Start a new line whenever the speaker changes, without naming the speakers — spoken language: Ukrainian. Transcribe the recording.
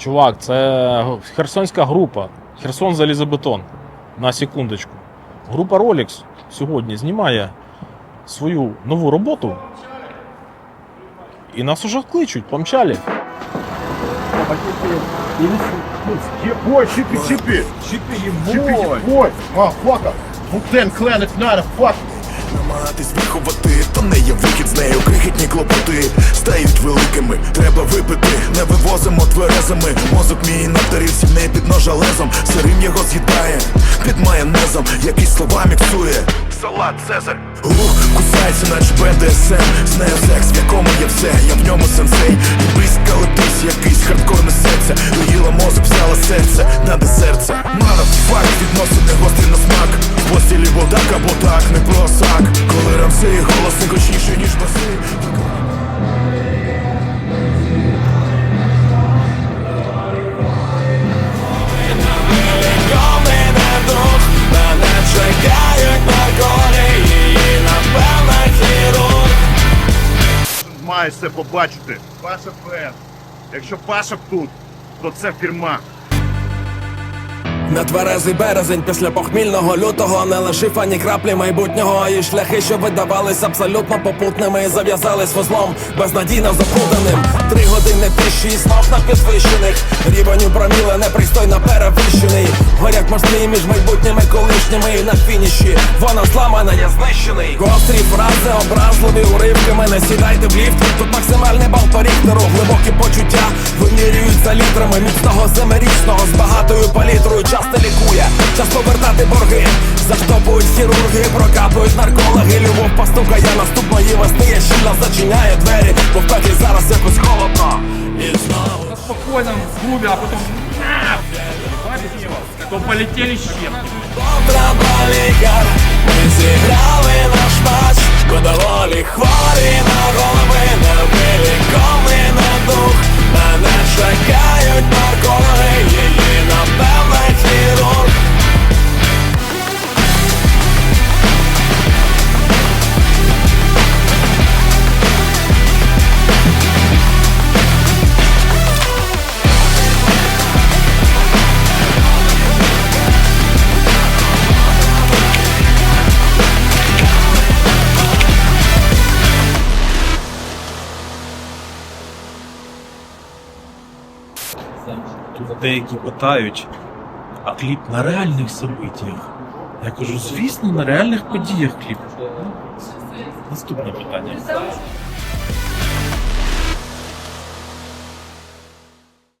Чувак, це херсонська група. Херсон залізобетон. На секундочку. Група Rolex сьогодні знімає свою нову роботу. І нас уже кличуть, помчали.
Ебой, щипи, щипи! Щипи, ебой! ебой! Мафака! Мутен, клен, it's not a fuck!
Намагатись виховати, то не є вихід з нею. Крихітні клопоти стають великими. Треба випити, не вивозимо тверезими. Мозок мій на тарілці не під ножа лезом. Сирим його з'їдає під майонезом, який слова міксує. Салат Цезар Ух, кусається, наче БДСМ Знаю секс, в якому є все, я в ньому сенсей. Близько летись, якийсь хардкор несеться. Доїла мозок, взяла серце на десерце Мана факт, відносини гострі на смак. В постілі вода або так, не просак Коли рамси, голос не гучніший, ніж баси
Маєш це побачити. Паша Фен. Якщо Паша тут, то це фірма.
Нетверезий березень після похмільного лютого не лишив ані краплі майбутнього. І шляхи, що видавались абсолютно попутними, зав'язались вузлом безнадійно заплутаним. Три години тиші, знов на підвищених. Рівень у проміле непристойно перевищений. Горять мости між майбутніми колишніми і на фініші. Вона зламана, я знищений. Гострі фрази, образливі уривки. Мене сідайте в ліфт. Тут максимальний бал по ріхтеру. Глибокі почуття вимірюють за літрами міцного семирічного з багатою палітрою. Часто лікує, час повертати борги. Заштопують хірурги, прокапують наркологи. Любов постукає наступної весни. Я щільно зачиняє двері, бо в петлі зараз якось холодно. І знову
спокойном клубе, а потом на! то полетели щепки.
Треба лікар, ми зіграли наш матч, бо
Тут деякі питають, а кліп на реальних событиях? Я кажу, звісно, на реальних подіях кліп. Наступне питання.